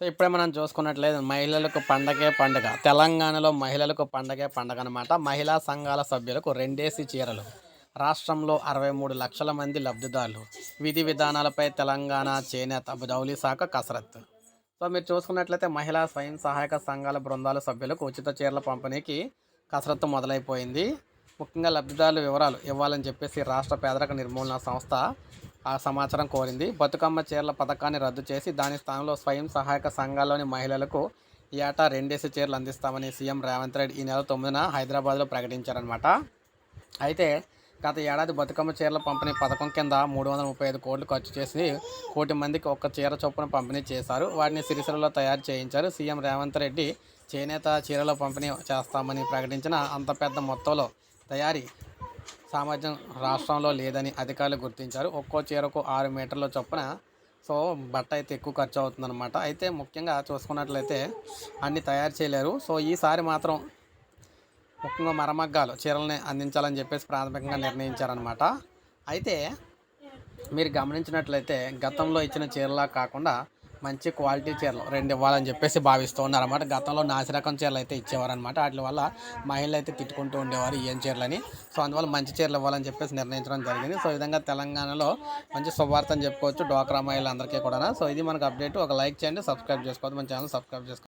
So ఇప్పుడే మనం చూసుకున్నట్లయితే మహిళలకు పండగే పండుగ. తెలంగాణలో మహిళలకు పండగే పండగ అనమాట మహిళా సంఘాల సభ్యులకు రెండేసి చీరలు. రాష్ట్రంలో అరవై మూడు లక్షల మంది లబ్ధిదారులు. విధి విధానాలపై తెలంగాణ చేనేత జౌళి శాఖ కసరత్తు. సో మీరు చూసుకున్నట్లయితే మహిళా స్వయం సహాయక సంఘాల బృందాల సభ్యులకు ఉచిత చీరల పంపిణీకి కసరత్తు మొదలైపోయింది. ముఖ్యంగా లబ్ధిదారుల వివరాలు ఇవ్వాలని చెప్పేసి రాష్ట్ర పేదరిక నిర్మూలన సంస్థ సమాచారం కోరింది. బతుకమ్మ చీరల పథకాన్ని రద్దు చేసి దాని స్థానంలో స్వయం సహాయక సంఘాల్లోని మహిళలకు ఏటా రెండేసి చీరలు అందిస్తామని సీఎం రేవంత్ రెడ్డి ఈ నెల తొమ్మిదిన హైదరాబాద్లో ప్రకటించారనమాట అయితే గత ఏడాది బతుకమ్మ చీరల పంపిణీ పథకం కింద మూడు వందల ముప్పై ఐదు కోట్లు ఖర్చు చేసి కోటి మందికి ఒక్క చీర చొప్పున పంపిణీ చేశారు. వాటిని సిరిసిరలో తయారు చేయించారు. సీఎం రేవంత్ రెడ్డి చేనేత చీరల పంపిణీ చేస్తామని ప్రకటించిన అంత పెద్ద మొత్తంలో తయారీ సామర్థ్యం రాష్ట్రంలో లేదని అధికారులు గుర్తించారు. ఒక్కో చీరకు ఆరు మీటర్ల చొప్పున. సో బట్ట అయితే ఎక్కువ ఖర్చు అవుతుందన్నమాట. అయితే ముఖ్యంగా చూసుకున్నట్లయితే అన్ని తయారు చేయలేరు. సో ఈసారి మాత్రం ముఖ్యంగా మరమగ్గాలు చీరల్ని అందించాలని చెప్పేసి ప్రాథమికంగా నిర్ణయించారనమాట అయితే మీరు గమనించినట్లయితే గతంలో ఇచ్చిన చీరలా కాకుండా మంచి క్వాలిటీ చీరలు రెండు ఇవ్వాలని చెప్పేసి భావిస్తూ ఉన్నారన్నమాట. గతంలో నాసిరకం చీరలు అయితే ఇచ్చేవారనమాట వాటి వల్ల మహిళలు అయితే తిట్టుకుంటూ ఉండేవారు ఏం చీరలని. సో అందువల్ల మంచి చీరలు ఇవ్వాలని చెప్పేసి నిర్ణయించడం జరిగింది. సో ఈ విధంగా తెలంగాణలో మంచి శుభవార్త అని చెప్పుకోవచ్చు. డ్వాక్రా మహిళలందరికీ కూడా సో ఇది మనకు అప్డేట్. ఒక లైక్ చేయండి సబ్స్క్రైబ్ చేసుకోవద్దు. మన ఛానల్ సబ్స్క్రైబ్ చేసుకోండి.